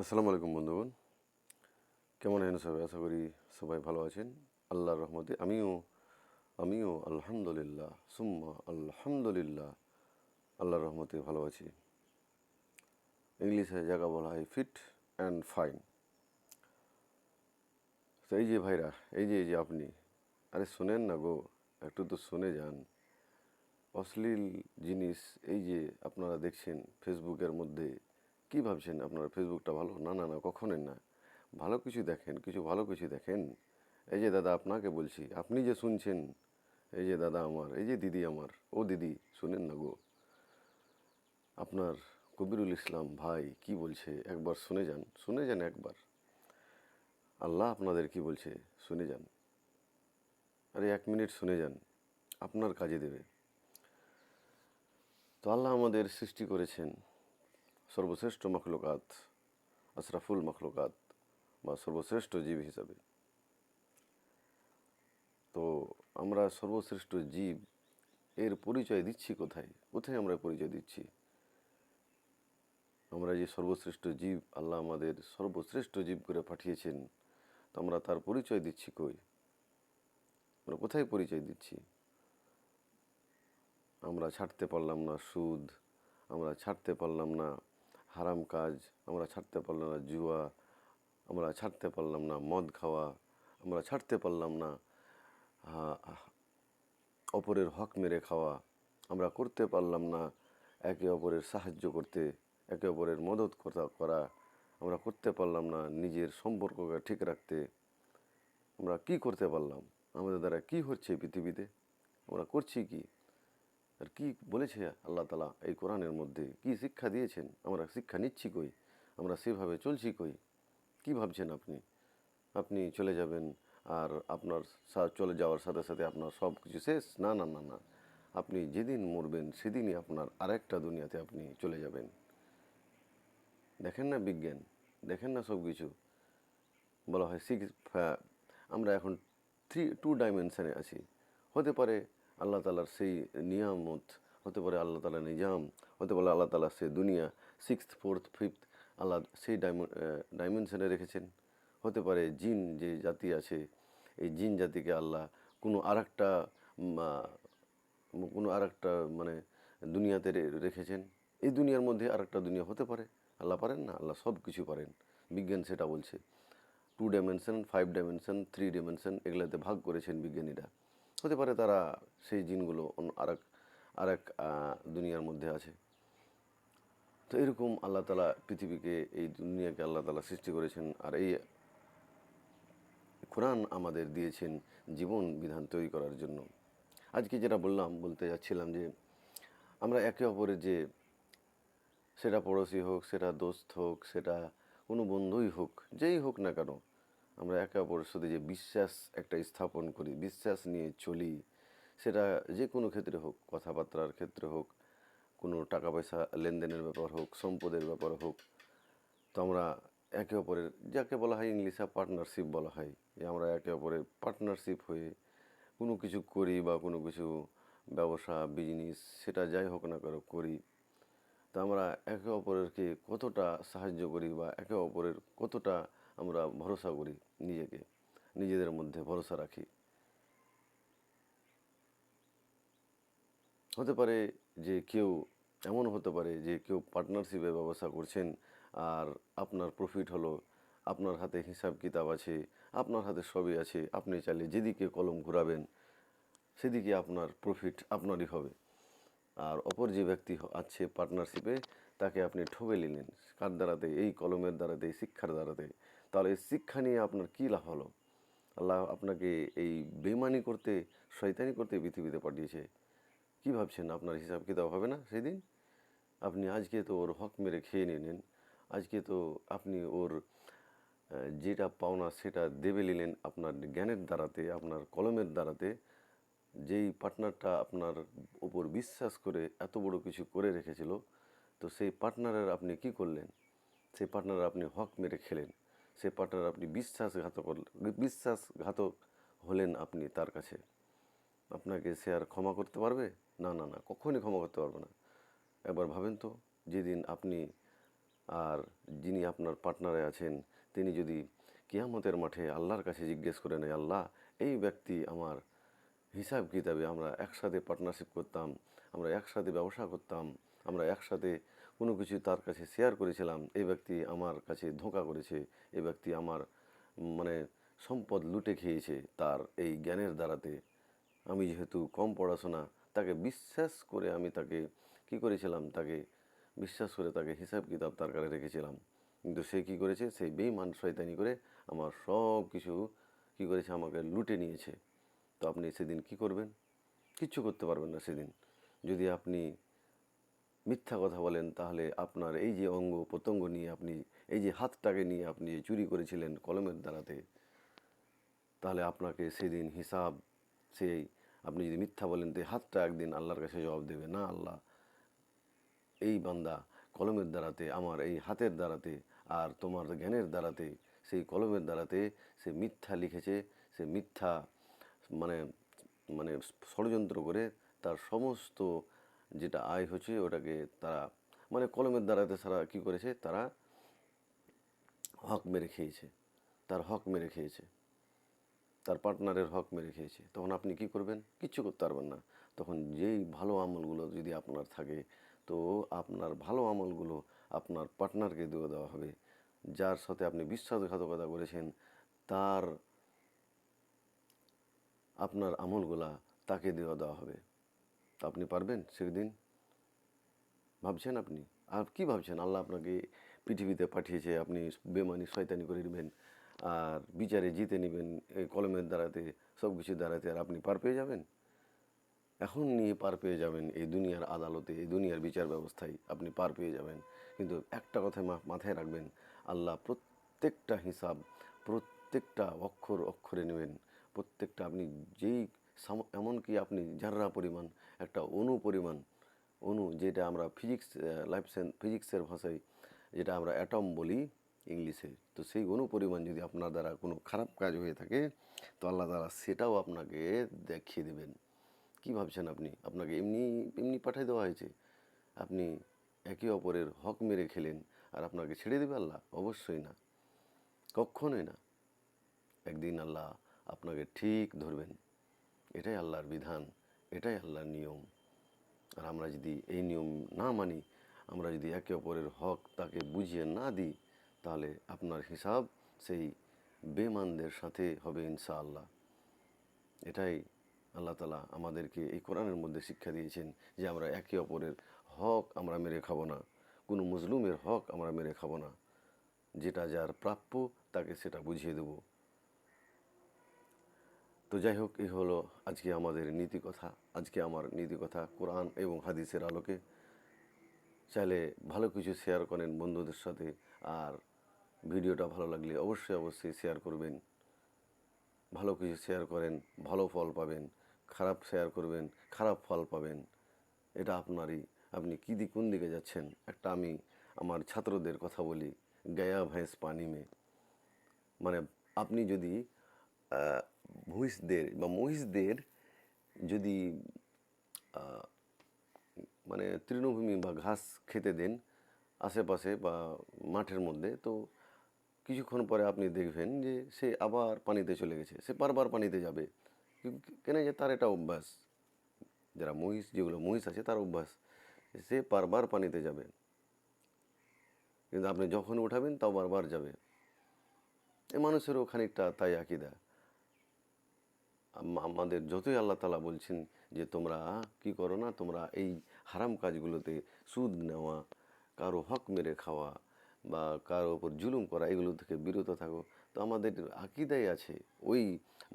আসসালামু আলাইকুম বন্ধুগণ। কেমন আছেন সবাই? আশা করি সবাই ভালো আছেন। আল্লাহর রহমতে আমিও আমিও আলহামদুলিল্লাহ, সুম্মা আলহামদুলিল্লাহ, আল্লাহর রহমতে ভালো আছি। ইংলিশে জায়গা বলা হয় ফিট অ্যান্ড ফাইন। তো এই যে ভাইরা, এই যে এই যে আপনি, আরে শোনেন না গো, একটু তো শুনে যান। অশ্লীল জিনিস, এই যে আপনারা দেখছেন ফেসবুকের মধ্যে কি ভাবছেন আপনার? ফেসবুকটা ভালো? না না না, কখনোই না। ভালো কিছু দেখেন, কিছু ভালো কিছু দেখেন। এই যে দাদা, আপনাকে বলছি, আপনি যে শুনছেন, এই যে দাদা আমার, এই যে দিদি আমার, ও দিদি, শুনেন না গো। আপনার কবিরুল ইসলাম ভাই কি বলছে? একবার শুনে যান শুনে যান একবার। আল্লাহ আপনাদের কি বলছে? শুনে যান। আরে এক মিনিট শুনে যান, আপনার কাজে দেবে। তো আল্লাহ আমাদের সৃষ্টি করেছেন। সর্বশ্রেষ্ঠ মখলুকাত, আশরাফুল মখলুকাত বা সর্বশ্রেষ্ঠ জীব হিসাবে। তো আমরা সর্বশ্রেষ্ঠ জীব, এর পরিচয় দিচ্ছি কোথায়? কোথায় আমরা পরিচয় দিচ্ছি? আমরা যে সর্বশ্রেষ্ঠ জীব আল্লাহ আমাদের সর্বশ্রেষ্ঠ জীব করে পাঠিয়েছেন, তো আমরা তার পরিচয় দিচ্ছি কই? আমরা কোথায় পরিচয় দিচ্ছি? আমরা ছাড়তে পারলাম না সুদ, আমরা ছাড়তে পারলাম না হারাম কাজ, আমরা ছাড়তে পারলাম না জুয়া আমরা ছাড়তে পারলাম না মদ খাওয়া, আমরা ছাড়তে পারলাম না অপরের হক মেরে খাওয়া, আমরা করতে পারলাম না একে অপরের সাহায্য করতে, একে অপরের মদত করা, আমরা করতে পারলাম না নিজের সম্পর্ককে ঠিক রাখতে, আমরা কি করতে পারলাম? আমাদের দ্বারা কি হচ্ছে পৃথিবীতে? আমরা করছি কি? আর কি বলেছে আল্লাহ তালা এই কোরআনের মধ্যে? কি শিক্ষা দিয়েছেন? আমরা শিক্ষা নিচ্ছি কই? আমরা সেভাবে চলছি কই? কি ভাবছেন আপনি? আপনি চলে যাবেন আর আপনার চলে যাওয়ার সাথে সাথে আপনার সব কিছু শেষ? না না না না। আপনি যেদিন মরবেন, সেদিনই আপনার আরেকটা দুনিয়াতে আপনি চলে যাবেন। দেখেন না বিজ্ঞান, দেখেন না সব কিছু। বলা হয় সিক্স আমরা এখন থ্রি টু ডাইমেনশানে আছি। হতে পারে আল্লাহ তালার সেই নিয়ামত, হতে পারে আল্লাহ তালা নিজাম, হতে পারে আল্লাহ তালার সেই দুনিয়া সিক্সথ ফোর্থ ফিফথ আল্লাহ সেই ডাইমেনশনে রেখেছেন। হতে পারে জিন যে জাতি আছে, এই জিন জাতিকে আল্লাহ কোনো আর একটা কোনো আর একটা মানে দুনিয়াতে রেখেছেন। এই দুনিয়ার মধ্যে আর একটা দুনিয়া হতে পারে। আল্লাহ পারেন না, আল্লাহ সব কিছু পারেন। বিজ্ঞান সেটা বলছে। Two dimension five dimension three dimension এগুলোতে ভাগ করেছেন বিজ্ঞানীরা। হতে পারে তারা সেই জিনগুলো অন্য আর এক আর এক দুনিয়ার মধ্যে আছে। তো এরকম আল্লাহ তালা পৃথিবীকে, এই দুনিয়াকে আল্লাহ তালা সৃষ্টি করেছেন আর এই কোরআন আমাদের দিয়েছেন জীবন বিধান তৈরি করার জন্য। আজকে যেটা বললাম, বলতে যাচ্ছিলাম যে আমরা একে অপরের যে সেটা পড়োশি হোক, সেটা দোস্ত হোক, সেটা কোনো বন্ধুই হোক, যেই হোক না কেন আমরা একে অপরের সাথে যে বিশ্বাস একটা স্থাপন করি, বিশ্বাস নিয়ে চলি, সেটা যে কোনো ক্ষেত্রে হোক, কথাবার্তার ক্ষেত্রে হোক, কোনো টাকা পয়সা লেনদেনের ব্যাপার হোক, সম্পদের ব্যাপার হোক, তো আমরা একে অপরের, যাকে বলা হয় ইংলিশে পার্টনারশিপ বলা হয়, যে আমরা একে অপরের পার্টনারশিপ হয়ে কোনো কিছু করি বা কোনো কিছু ব্যবসা বিজনেস সেটা যাই হোক না কেন করি, তা আমরা একে অপরেরকে কতটা সাহায্য করি বা একে অপরের কতটা আমরা ভরসা করি নিজেকে, নিজেদের মধ্যে ভরসা রাখি। হতে পারে যে কেউ, এমন হতে পারে যে কেউ পার্টনারশিপে ব্যবসা করছেন, আর আপনার প্রফিট হলো, আপনার হাতে হিসাব কিতাব আছে, আপনার হাতে সবই আছে, আপনি চাইলে যেদিকে কলম ঘুরাবেন, সেদিকে আপনার প্রফিট আপনারই হবে। আর অপর যে ব্যক্তি আছে পার্টনারশিপে তাকে আপনি ঠবে নিলেন। কার দ্বারাতে? এই কলমের দ্বারাতে, শিক্ষার দ্বারাতে। তাহলে এই শিক্ষা নিয়ে আপনার কী লাভ হলো? আল্লাহ আপনাকে এই বেমানি করতে, শয়তানি করতে পৃথিবীতে পাঠিয়েছে। কী ভাবছেন? আপনার হিসাব কিতাব হবে না সেদিন? আপনি আজকে তো ওর হক মেরে খেয়ে নিয়ে নিলেন আজকে তো আপনি ওর যেটা পাওনা সেটা দেবে নিলেন আপনার জ্ঞানের দ্বারাতে, আপনার কলমের দ্বারাতে। যেই পার্টনারটা আপনার ওপর বিশ্বাস করে এত বড় কিছু করে রেখেছিল, তো সেই পার্টনারের আপনি কি করলেন? সেই পার্টনার আপনি হক মেরে খেলেন। সেই পার্টনার আপনি বিশ্বাসঘাতক বিশ্বাসঘাতক হলেন আপনি তার কাছে। আপনাকে সে আর ক্ষমা করতে পারবে? না না না, কখনই ক্ষমা করতে পারবে না। একবার ভাবেন তো, যেদিন আপনি আর যিনি আপনার পার্টনারে আছেন, তিনি যদি কিয়ামতের মাঠে আল্লাহর কাছে জিজ্ঞেস করে নেয় আল্লাহ, এই ব্যক্তি আমার হিসাব কিতাবে আমরা একসাথে পার্টনারশিপ করতাম, আমরা একসাথে ব্যবসা করতাম, আমরা একসাথে কোনো কিছু তার কাছে শেয়ার করেছিলাম। এই ব্যক্তি আমার কাছে ধোঁকা করেছে, এই ব্যক্তি আমার মানে সম্পদ লুটে খেয়েছে তার এই জ্ঞানের দ্বারাতে। আমি যেহেতু কম পড়াশোনা, তাকে বিশ্বাস করে আমি তাকে কি করেছিলাম, তাকে বিশ্বাস করে তাকে হিসাব কিতাব তার কাছে রেখেছিলাম। কিন্তু সে কি করেছে? সেই বেইমান শয়তানি করে আমার সব কিছু কি করেছে? আমাকে লুটে নিয়েছে। তো আপনি সেদিন কি করবেন? কিচ্ছু করতে পারবেন না সেদিন। যদি আপনি মিথ্যা কথা বলেন, তাহলে আপনার এই যে অঙ্গ প্রত্যঙ্গ নিয়ে আপনি, এই যে হাতটাকে নিয়ে আপনি যে চুরি করেছিলেন কলমের দ্বারাতে, তাহলে আপনাকে সেদিন হিসাব, সেই আপনি যদি মিথ্যা বলেন, তো হাতটা একদিন আল্লাহর কাছে জবাব দেবে, না আল্লাহ, এই বান্দা কলমের দ্বারাতে, আমার এই হাতের দ্বারাতে আর তোমার জ্ঞানের দ্বারাতে, সেই কলমের দ্বারাতে সে মিথ্যা লিখেছে, সে মিথ্যা মানে মানে ষড়যন্ত্র করে তার সমস্ত যেটা আয় হচ্ছে ওটাকে তারা মানে কলমের দ্বারাতে তারা কী করেছে? তারা হক মেরে খেয়েছে। তার হক মেরে খেয়েছে। তার পার্টনারের হক মেরে খেয়েছে। তখন আপনি কি করবেন? কিচ্ছু করতে পারবেন না। তখন যেই ভালো আমলগুলো যদি আপনার থাকে, তো আপনার ভালো আমলগুলো আপনার পার্টনারকে দিয়ে দেওয়া হবে। যার সাথে আপনি বিশ্বাসঘাতকতা করেছেন, তার আপনার আমলগুলা তাকে দেওয়া দেওয়া হবে। আপনি পারবেন সেদিন। ভাবছেন আপনি? আর কি ভাবছেন? আল্লাহ আপনাকে পৃথিবীতে পাঠিয়েছে, আপনি বেমানি শয়তানি করে নেবেন, আর বিচারে জিতে নেবেন, এই কলমের দ্বারাতে সব কিছুর দ্বারাতে, আর আপনি পার পেয়ে যাবেন? এখন নিয়ে পার পেয়ে যাবেন এই দুনিয়ার আদালতে, এই দুনিয়ার বিচার ব্যবস্থায় আপনি পার পেয়ে যাবেন। কিন্তু একটা কথা মাথায় রাখবেন, আল্লাহ প্রত্যেকটা হিসাব, প্রত্যেকটা অক্ষর অক্ষরে নেবেন। প্রত্যেকটা আপনি যেই এমনকি আপনি যার্রা পরিমাণ একটা অণু পরিমাণ অণু যেটা আমরা ফিজিক্স লাইফ ফিজিক্সের ভাষায় যেটা আমরা অ্যাটম বলি ইংলিশে, তো সেই অণু পরিমাণ যদি আপনার দ্বারা কোনো খারাপ কাজ হয়ে থাকে, তো আল্লাহ দ্বারা সেটাও আপনাকে দেখিয়ে দেবেন। কি ভাবছেন আপনি? আপনাকে এমনি এমনি পাঠিয়ে দেওয়া হয়েছে। আপনি একে অপরের হক মেরে খেলেন, আর আপনাকে ছেড়ে দেবে আল্লাহ? অবশ্যই না। কখনোই না। একদিন আল্লাহ আপনাকে ঠিক ধরবেন। এটাই আল্লাহর বিধান। এটাই আল্লাহর নিয়ম। আর আমরা যদি এই নিয়ম না মানি, আমরা যদি একে অপরের হক তাকে বুঝিয়ে না দিই, তাহলে আপনার হিসাব সেই বেমানদের সাথে হবে ইনশাআল্লাহ। এটাই আল্লাহ তালা আমাদেরকে এই কোরআনের মধ্যে শিক্ষা দিয়েছেন যে আমরা একে অপরের হক আমরা মেরে খাব না, কোনো মজলুমের হক আমরা মেরে খাব না। যেটা যার প্রাপ্য তাকে সেটা বুঝিয়ে দেব। তো যাই হোক, এই হলো আজকে আমাদের নীতি কথা আজকে আমার নীতি কথা কোরআন এবং হাদিসের আলোকে। চাইলে ভালো কিছু শেয়ার করেন বন্ধুদের সাথে, আর ভিডিওটা ভালো লাগলে অবশ্যই অবশ্যই শেয়ার করবেন। ভালো কিছু শেয়ার করেন, ভালো ফল পাবেন, খারাপ শেয়ার করবেন, খারাপ ফল পাবেন। এটা আপনারই। আপনি কী দিক, কোন দিকে যাচ্ছেন? একটা আমি আমার ছাত্রদের কথা বলি, গায়া ভেঁস পানি মে। মানে আপনি যদি ভুইসদের বা মহিষদের যদি মানে তৃণভূমি বা ঘাস খেতে দেন আশেপাশে বা মাঠের মধ্যে, তো কিছুক্ষণ পরে আপনি দেখবেন যে সে আবার পানিতে চলে গেছে, সে বারবার পানিতে যাবে। কেন যে তার এটা অভ্যাস? যারা মহিষ, যেগুলো মহিষ আছে, তার অভ্যাস সে বারবার পানিতে যাবে। কিন্তু আপনি যখন উঠাবেন, তাও বারবার যাবে। এ মানুষেরও খানিকটা তাই আকিদা। আমাদের যতই আল্লাহ তালা বলছেন যে তোমরা কি করো না, তোমরা এই হারাম কাজগুলোতে সুদ নেওয়া, কারও হক মেরে খাওয়া বা কারও ওপর জুলুম করা, এগুলো থেকে বিরত থাকো। তো আমাদের আকিদাই আছে ওই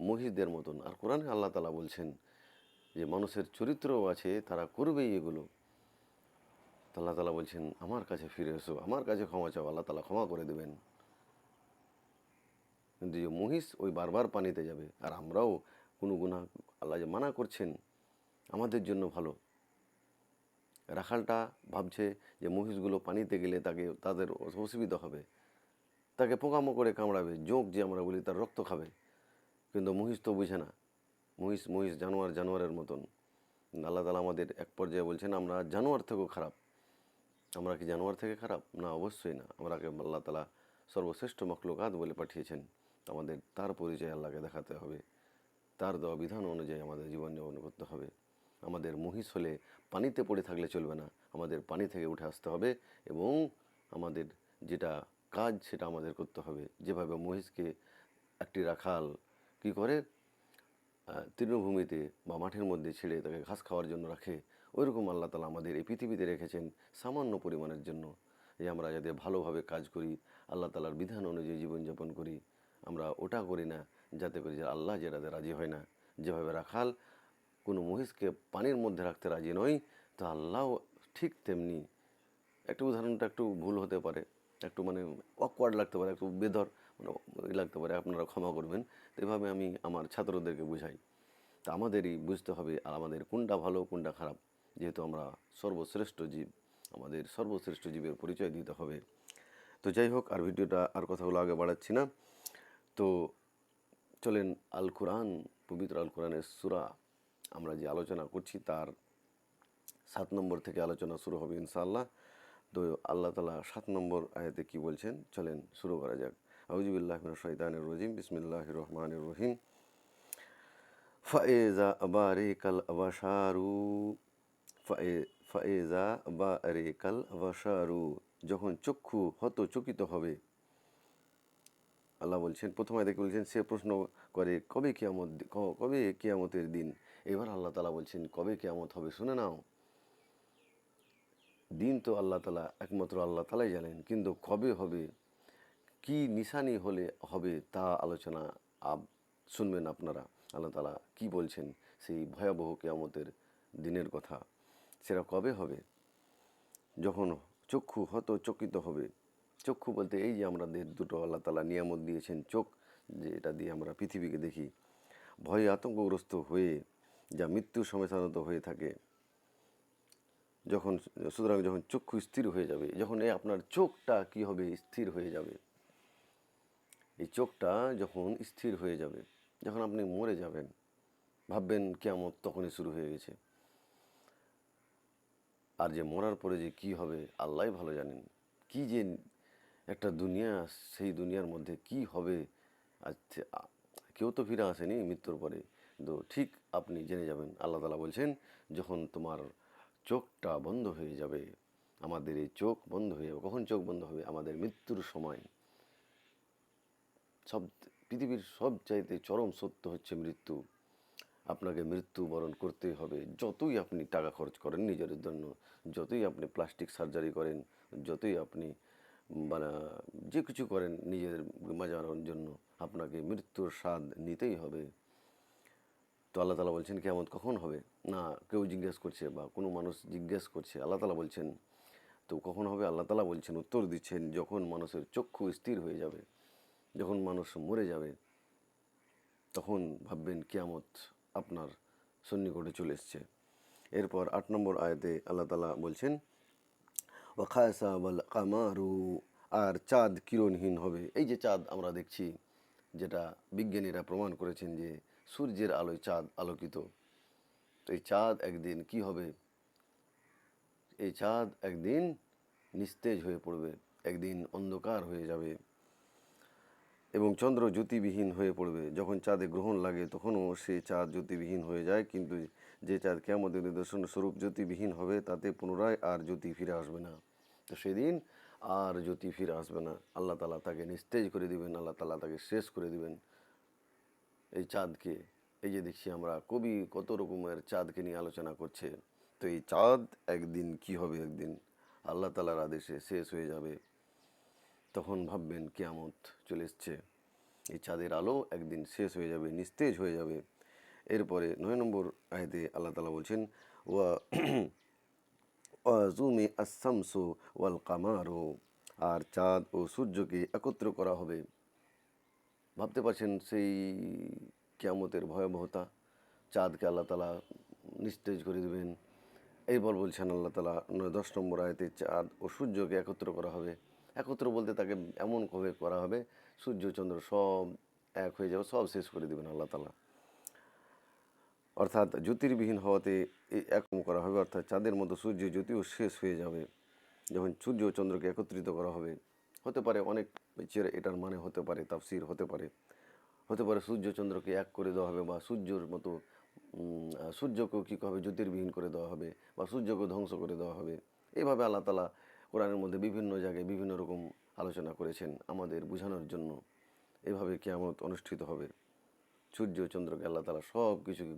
মহিষদের মতন। আর কোরআনে আল্লাহ তালা বলছেন যে মানুষের চরিত্রও আছে, তারা করবেই এগুলো। আল্লাহ তালা বলছেন, আমার কাছে ফিরে এসো, আমার কাছে ক্ষমা চাও, আল্লাহ তালা ক্ষমা করে দেবেন। কিন্তু যে মহিষ ওই বারবার পানিতে যাবে, আর আমরাও কোনো গুণা আল্লাহ যে মানা করছেন, আমাদের জন্য ভালো। রাখালটা ভাবছে যে মহিষগুলো পানিতে গেলে তাকে, তাদের অসুবিধা হবে। তাকে পোকামো করে কামড়াবে, জোঁক যে আমরা বলি তার রক্ত খাবে। কিন্তু মহিষ তো বুঝে না। মহিষ মহিষ জানোয়ার জানোয়ারের মতন। আল্লাহ তালা আমাদের এক পর্যায়ে বলছেন, আমরা জানোয়ার থেকেও খারাপ। আমরা কি জানোয়ার থেকে খারাপ? না, অবশ্যই না। আমরাকে আল্লাহ তালা সর্বশ্রেষ্ঠ মখলুকাত বলে পাঠিয়েছেন। আমাদের তার পরিচয় আল্লাহকে দেখাতে হবে। তার দেওয়া বিধান অনুযায়ী আমাদের জীবনযাপন করতে হবে। আমাদের মহিষ হলে পানিতে পড়ে থাকলে চলবে না। আমাদের পানি থেকে উঠে আসতে হবে এবং আমাদের যেটা কাজ সেটা আমাদের করতে হবে। যেভাবে মহিষকে একটি রাখাল কি করে? তৃণভূমিতে বা মাঠের মধ্যে ছেড়ে তাকে ঘাস খাওয়ার জন্য রাখে, ওইরকম আল্লাহ তালা আমাদের এই পৃথিবীতে রেখেছেন সামান্য পরিমাণের জন্য যে আমরা যাতে ভালোভাবে কাজ করি, আল্লাহ তালার বিধান অনুযায়ী জীবনযাপন করি। আমরা ওটা করি না যাতে করে যে আল্লাহ যেটাতে রাজি হয় না, যেভাবে রাখাল কোনো মহিষকে পানির মধ্যে রাখতে রাজি নয়, তো আল্লাহ ঠিক তেমনি একটু উদাহরণটা একটু ভুল হতে পারে, একটু মানে অকওয়ার্ড লাগতে পারে, একটু বেধর মানে লাগতে পারে, আপনারা ক্ষমা করবেন। এভাবে আমি আমার ছাত্রদেরকে বুঝাই। তা আমাদেরই বুঝতে হবে আর আমাদের কোনটা ভালো, কোনটা খারাপ। যেহেতু আমরা সর্বশ্রেষ্ঠ জীব, আমাদের সর্বশ্রেষ্ঠ জীবের পরিচয় দিতে হবে। তো যাই হোক, আর ভিডিওটা আর কথাগুলো আগে বাড়াচ্ছি না। তো চলেন আল কোরআন, পবিত্র আল কোরআনের সুরা। আমরা যে আলোচনা করছি তার সাত নম্বর থেকে আলোচনা শুরু হবে ইনশাআল্লাহ। তো আল্লাহ তালা সাত নম্বর আয়াতে কি বলছেন? চলেন শুরু করা যাক। আউজিবুল্লাহ শৈতানের রহিম বিসমিল্লাহ রহমান রহিম। ফায়েজা বারিকাল আবাসারু ফায়েজা বারিকাল আবাসারু যখন চক্ষু হত চকিত হবে আল্লাহ বলছেন, প্রথম আয়তে বলছেন, সে প্রশ্ন করে, কবে কেয়ামত কবে কেয়ামতের দিন? এবার আল্লাহ তালা বলছেন, কবে কেয়ামত হবে শুনে নাও। দিন তো আল্লাহ তালা একমাত্র আল্লাহ তালাই জানেন, কিন্তু কবে হবে, কি নিশানি হলে হবে তা আলোচনা আপ শুনবেন আপনারা, আল্লাহ তালা কি বলছেন সেই ভয়াবহ কেয়ামতের দিনের কথা। সেটা কবে হবে? যখন চক্ষু হত চকিত হবে চক্ষু বলতে এই যে আমাদের দুটো আল্লাহ তালা নিয়ামত দিয়েছেন, চোখ যে এটা দিয়ে আমরা পৃথিবীকে দেখি, ভয়ে আতঙ্কগ্রস্ত হয়ে যা মৃত্যুর সময় সাধারণত হয়ে থাকে, যখন, সুতরাং যখন চক্ষু স্থির হয়ে যাবে, যখন এই আপনার চোখটা কি হবে? স্থির হয়ে যাবে। এই চোখটা যখন স্থির হয়ে যাবে, যখন আপনি মরে যাবেন, ভাববেন কেমন তখনই শুরু হয়ে গেছে। আর যে মরার পরে যে কি হবে আল্লাহ ভালো জানেন। কি যে একটা দুনিয়া, সেই দুনিয়ার মধ্যে কি হবে? আচ্ছা কেউ তো ফিরে আসেনি মৃত্যুর পরে। কিন্তু ঠিক আপনি জেনে যাবেন, আল্লাহ তালা বলছেন, যখন তোমার চোখটা বন্ধ হয়ে যাবে, আমাদের এই চোখ বন্ধ হয়ে যাবে। কখন চোখ বন্ধ হবে? আমাদের মৃত্যুর সময়। সব পৃথিবীর সব চাইতে চরম সত্য হচ্ছে মৃত্যু। আপনাকে মৃত্যু বরণ করতেই হবে। যতই আপনি টাকা খরচ করেন নিজের জন্য, যতই আপনি প্লাস্টিক সার্জারি করেন, যতই আপনি মানে যে কিছু করেন নিজের বাঁচানোর জন্য আপনাকে মৃত্যুর স্বাদ নিতেই হবে। তো আল্লাহ তালা বলছেন কেমন কখন হবে? না, কেউ জিজ্ঞেস করছে বা কোনো মানুষ জিজ্ঞেস করছে, আল্লাহ তালা বলছেন, তো কখন হবে? আল্লাহ তালা বলছেন, উত্তর দিচ্ছেন যখন মানুষের চক্ষু স্থির হয়ে যাবে, যখন মানুষ মরে যাবে, তখন ভাববেন কিয়ামত আপনার সন্নিকটে চলে এসছে। এরপর আট নম্বর আয়াতে আল্লাহ তালা বলছেন ওয়াখায়সা বল কামারু, আর চাঁদ কিরণহীন হবে। এই যে চাঁদ আমরা দেখছি, যেটা বিজ্ঞানীরা প্রমাণ করেছেন যে সূর্যের আলোয় চাঁদ আলোকিত। তো এই চাঁদ একদিন কি হবে? এই চাঁদ একদিন নিস্তেজ হয়ে পড়বে, একদিন অন্ধকার হয়ে যাবে এবং চন্দ্র জ্যোতিবিহীন হয়ে পড়বে। যখন চাঁদে গ্রহণ লাগে, তখনও সে চাঁদ জ্যোতিবিহীন হয়ে যায়, কিন্তু যে চাঁদ কেমন নিদর্শন স্বরূপ জ্যোতিবিহীন হবে, তাতে পুনরায় আর জ্যোতি ফিরে আসবে না। তো সেদিন আর জ্যোতি ফিরে আসবে না। আল্লাহ তালা তাকে নিস্তেজ করে দিবেন, আল্লাহ তালা তাকে শেষ করে দিবেন। এই চাঁদকে, এই যে দেখছি আমরা, কবি কত রকমের চাঁদকে নিয়ে আলোচনা করছে। তো এই চাঁদ একদিন কি হবে একদিন? আল্লাহ তালার আদেশে শেষ হয়ে যাবে। তখন ভাববেন কেয়ামত চলে এসছে। এই চাঁদের আলো একদিন শেষ হয়ে যাবে, নিস্তেজ হয়ে যাবে। এরপরে নয় নম্বর আয়তে আল্লাহ তালা বলছেন, ওয়া আসামসু ওয়াল কামারো আর চাঁদ ও সূর্যকে একত্র করা হবে। ভাবতে পারছেন সেই কিয়ামতের ভয়াবহতা? চাঁদকে আল্লাহ তালা নিস্তেজ করে দেবেন। এরপর বলছেন আল্লাহ তালা ন- দশ নম্বর আয়তে চাঁদ ও সূর্যকে একত্র করা হবে। একত্র বলতে তাকে এমনভাবে করা হবে, সূর্য, চন্দ্র সব এক হয়ে যাবে, সব শেষ করে দেবেন আল্লাহ তালা অর্থাৎ জ্যোতির্বিহীন হওয়াতে একম করা হবে, অর্থাৎ চাঁদের মতো সূর্য জ্যোতিও শেষ হয়ে যাবে। যখন সূর্য ও চন্দ্রকে একত্রিত করা হবে, হতে পারে অনেক এটার মানে হতে পারে, তাফসির হতে পারে। হতে পারে সূর্য চন্দ্রকে এক করে দেওয়া হবে বা সূর্যর মতো সূর্যকেও কী হবে? জ্যোতির্বিহীন করে দেওয়া হবে বা সূর্যকে ধ্বংস করে দেওয়া হবে। এইভাবে আল্লাহ তালা কোরআনের মধ্যে বিভিন্ন জায়গায় বিভিন্ন রকম আলোচনা করেছেন আমাদের বোঝানোর জন্য। এভাবে কেয়ামত অনুষ্ঠিত হবে। সূর্য চন্দ্রকে আল্লাহ তালা সব কিছুকে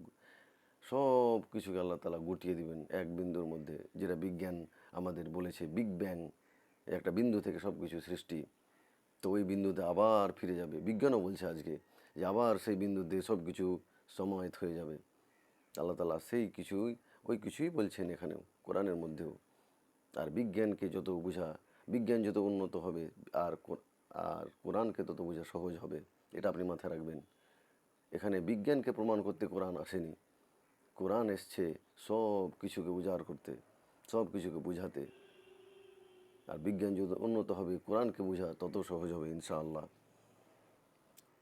সব কিছুকে আল্লাহ তালা গুটিয়ে দিবেন এক বিন্দুর মধ্যে। যেটা বিজ্ঞান আমাদের বলেছে বিগ ব্যাং একটা বিন্দু থেকে সব কিছু সৃষ্টি। তো ওই বিন্দুতে আবার ফিরে যাবে। বিজ্ঞানও বলছে আজকে যে আবার সেই বিন্দুতে সব কিছু সমাহিত হয়ে যাবে। আল্লাহ তালা সেই কিছুই, ওই কিছুই বলছেন এখানেও, কোরআনের মধ্যেও। আর বিজ্ঞানকে যত বোঝা, বিজ্ঞান যত উন্নত হবে, আর আর কোরআনকে তত বোঝা সহজ হবে। এটা আপনি মাথায় রাখবেন। এখানে বিজ্ঞানকে প্রমাণ করতে কোরআন আসেনি। কোরআন এসছে সব কিছুকে উজাড় করতে, সব কিছুকে বুঝাতে। আর বিজ্ঞান যত উন্নত হবে, কোরআনকে বোঝা তত সহজ হবে ইনশাআল্লাহ।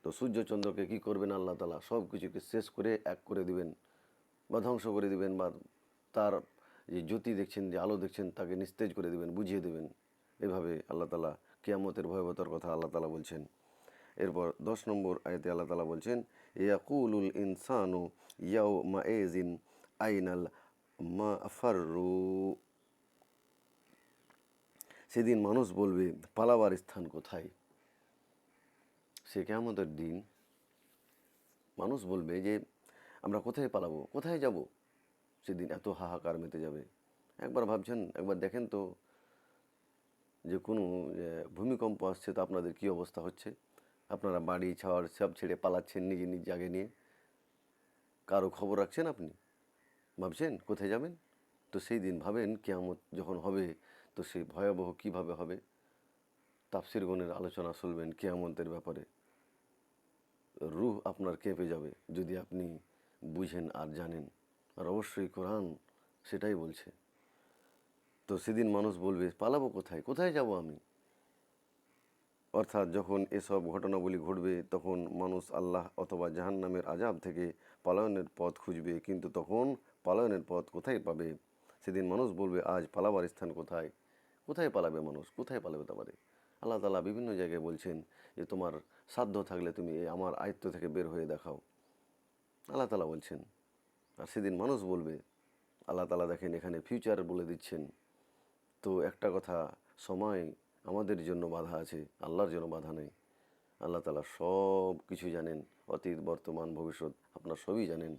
তো সূর্য চন্দ্রকে কী করবেন আল্লাহ তালা সব কিছুকে শেষ করে এক করে দিবেন বা ধ্বংস করে দিবেন বা তার যে জ্যোতি দেখছেন, যে আলো দেখছেন, তাকে নিস্তেজ করে দিবেন, বুঝিয়ে দেবেন। এভাবে আল্লাহ তালা কেয়ামতের ভয়াবতার কথা আল্লাহ তালা বলছেন। এরপর দশ নম্বর আয়তে আল্লাহ তালা বলছেন, ইয়াকুলুল ইনসানু ইয়াও মা এজিন আইনাল মা ফাররু সেদিন মানুষ বলবে, পালাবার স্থান কোথায়? সে কেমতের দিন মানুষ বলবে যে, আমরা কোথায় পালাবো? কোথায় যাব? সেদিন এত হাহাকার মেতে যাবে। একবার ভাবছেন, একবার দেখেন তো যে কোনো ভূমিকম্প আসছে তো আপনাদের কি অবস্থা হচ্ছে? আপনারা বাড়ি, ছাওয়ার সব ছেড়ে পালাচ্ছেন নিজে নিজ জায়গায় নিয়ে। কারও খবর রাখছেন আপনি? ভাবছেন? কোথায় যাবেন? তো সেই দিন ভাবেন কেয়ামত যখন হবে, তো সেই ভয়াবহ কীভাবে হবে? তাফসির গণের আলোচনা শুনবেন কেয়ামতের ব্যাপারে। রুহ আপনার কেঁপে যাবে যদি আপনি বুঝেন আর জানেন। আর অবশ্যই কোরআন সেটাই বলছে। তো সেদিন মানুষ বলবে, পালাবো কোথায়? কোথায় যাব আমি? অর্থাৎ যখন এসব ঘটনাবলী ঘটবে, তখন মানুষ আল্লাহ অথবা জাহান্নামের আজাব থেকে পালায়নের পথ খুঁজবে। কিন্তু তখন পালায়নের পথ কোথায় পাবে? সেদিন মানুষ বলবে, আজ পালাবার স্থান কোথায়? কোথায় পালাবে মানুষ? কোথায় পালাবে তা পারে আল্লাহ তালা বিভিন্ন জায়গায় বলছেন যে, তোমার সাধ্য থাকলে তুমি এই আমার আয়ত্ত থেকে বের হয়ে দেখাও। আল্লাহ তালা বলছেন। আর সেদিন মানুষ বলবে, আল্লাহ তালা দেখেন এখানে ফিউচার বলে দিচ্ছেন। তো একটা কথা, সময় আমাদের জন্য বাধা আছে, আল্লাহর জন্য বাধা নেই। আল্লাহ তালা সব কিছু জানেন, অতীত, বর্তমান, ভবিষ্যৎ, আপনার সবই জানেন।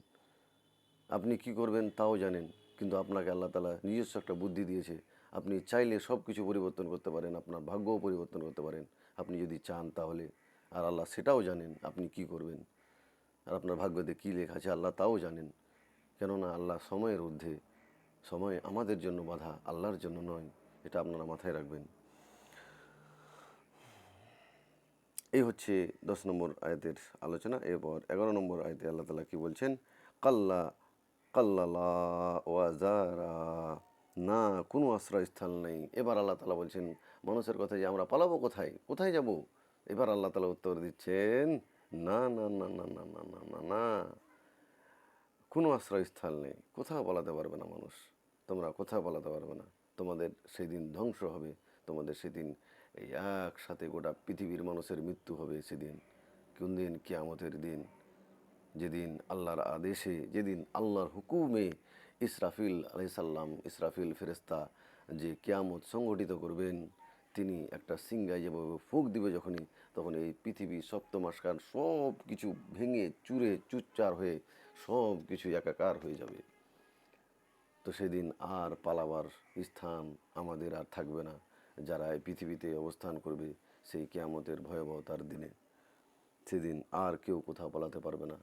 আপনি কি করবেন তাও জানেন, কিন্তু আপনাকে আল্লাহ তালা নিজস্ব একটা বুদ্ধি দিয়েছে। আপনি চাইলে সব কিছু পরিবর্তন করতে পারেন, আপনার ভাগ্যও পরিবর্তন করতে পারেন। আপনি যদি চান তাহলে, আর আল্লাহ সেটাও জানেন আপনি কি করবেন। আর আপনার ভাগ্যতে কী লেখা আছে আল্লাহ তাও জানেন। কেননা আল্লাহ সময়ের ঊর্ধ্বে, সময় আমাদের জন্য বাধা, আল্লাহর জন্য নয়, এটা আপনারা মাথায় রাখবেন। এই হচ্ছে দশ নম্বর আয়াতের আলোচনা, এরপর এগারো নম্বর আয়তে আল্লাহ তালা কি বলছেন? কাল্লা কাল্লালা ওয়াজারা না, কোনো আশ্রয়স্থল নেই। এবার আল্লাহ তালা বলছেন, মানুষের কথা যে আমরা পালাবো কোথায়? কোথায় যাব? এবার আল্লাহ তালা উত্তর দিচ্ছেন, না না না না না না না না না, কোনো আশ্রয়স্থল নেই। কোথাও পালাতে পারবে না মানুষ। তোমরা কোথাও পালাতে পারবে না। তোমাদের সেই দিন ধ্বংস হবে। তোমাদের সেদিন এই একসাথে গোটা পৃথিবীর মানুষের মৃত্যু হবে সেদিন। কোন দিন? কেয়ামতের দিন। যেদিন আল্লাহর আদেশে, যেদিন আল্লাহর হুকুমে ইসরাফিল আলাইসাল্লাম ইসরাফিল ফেরেস্তা যে কেয়ামত সংগঠিত করবেন, তিনি একটা সিঙ্গায় যেভাবে ফুক দিবে যখনই, তখন এই পৃথিবী সপ্তমাসকার সব কিছু ভেঙে, চুরে, চুচ্চার হয়ে সব কিছু একাকার হয়ে যাবে। তো সেদিন আর পালাবার স্থান আমাদের আর থাকবে না। যারা এই পৃথিবীতে অবস্থান করবে সেই কেয়ামতের ভয়াবহতার দিনে, সেদিন আর কেউ কোথাও পালাতে পারবে না।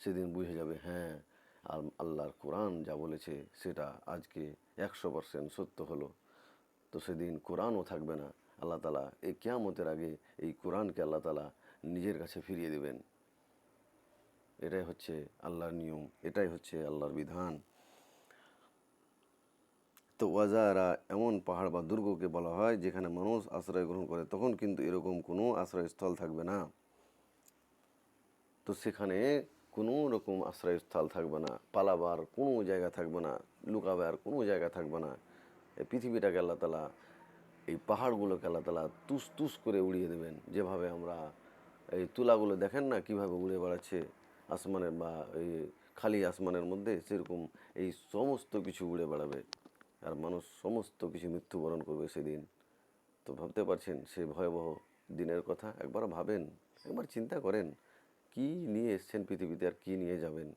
সেদিন বুঝে যাবে হ্যাঁ আর আল্লাহর কোরআন যা বলেছে সেটা আজকে একশো পার্সেন্ট সত্য হলো। তো সেদিন কোরআনও থাকবে না। আল্লাহ তালা এই কেয়ামতের আগে এই কোরআনকে আল্লাহ তালা নিজের কাছে ফিরিয়ে দেবেন। এটাই হচ্ছে আল্লাহর নিয়ম, এটাই হচ্ছে আল্লাহর বিধান। তো ওয়াজারা এমন পাহাড় বা দুর্গকে বলা হয় যেখানে মানুষ আশ্রয় গ্রহণ করে, তখন কিন্তু এরকম কোনো আশ্রয়স্থল থাকবে না। তো সেখানে কোনো রকম আশ্রয়স্থল থাকবে না, পালাবার কোনো জায়গা থাকবে না, লুকাবার কোনো জায়গা থাকবে না। এই পৃথিবীটাকে আল্লাহ তালা, এই পাহাড়গুলোকে আল্লাহ তালা তুস তুস করে উড়িয়ে দেবেন। যেভাবে আমরা এই তুলাগুলো দেখেন না কীভাবে উড়ে বেড়াচ্ছে আসমানের বা এই খালি আসমানের মধ্যে, সেরকম এই সমস্ত কিছু উড়ে বেড়াবে। আর মানুষ সমস্ত কিছু মৃত্যুবরণ করবে সেদিন। তো ভাবতে পারছেন সে ভয়াবহ দিনের কথা? একবার ভাবেন, একবার চিন্তা করেন, কি নিয়ে এসছেন পৃথিবীতে আর কি নিয়ে যাবেন?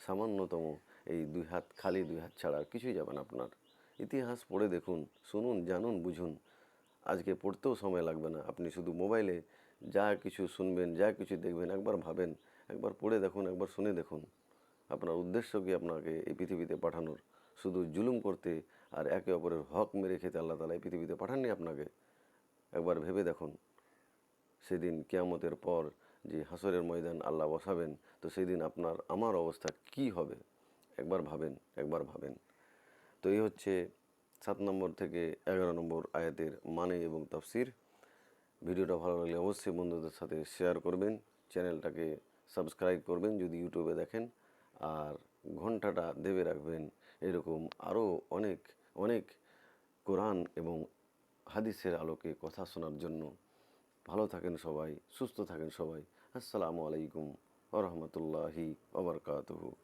সামান্যতম এই দুই হাত, খালি দুই হাত ছাড়া কিছুই যাবেন আপনার। ইতিহাস পড়ে দেখুন, শুনুন, জানুন, বুঝুন। আজকে পড়তেও সময় লাগবে না। আপনি শুধু মোবাইলে যা কিছু শুনবেন, যা কিছু দেখবেন, একবার ভাবেন, একবার পড়ে দেখুন, একবার শুনে দেখুন। আপনার উদ্দেশ্য কি আপনাকে এই পৃথিবীতে পাঠানোর? শুধু জুলুম করতে আর একে অপরের হক মেরে খেতে আল্লাহ তালা পৃথিবীতে পাঠাননি আপনাকে? একবার ভেবে দেখুন। সেদিন কেয়ামতের পর যে হাসরের ময়দান আল্লাহ বসাবেন, তো সেদিন আপনার, আমার অবস্থা কি হবে? একবার ভাবেন একবার ভাবেন। তো এই হচ্ছে সাত নম্বর থেকে এগারো নম্বর আয়াতের মানে এবং তফসির। ভিডিওটা ভালো লাগলে অবশ্যই বন্ধুদের সাথে শেয়ার করবেন, চ্যানেলটাকে সাবস্ক্রাইব করবেন যদি ইউটিউবে দেখেন, আর ঘন্টাটা দেবে রাখবেন এরকম আরও অনেক অনেক কোরআন এবং হাদিসের আলোকে কথা শোনার জন্য ভালো থাকেন সবাই, সুস্থ থাকেন সবাই। আসসালামু আলাইকুম ওরহমতুল্লাহি ওবরকাতহু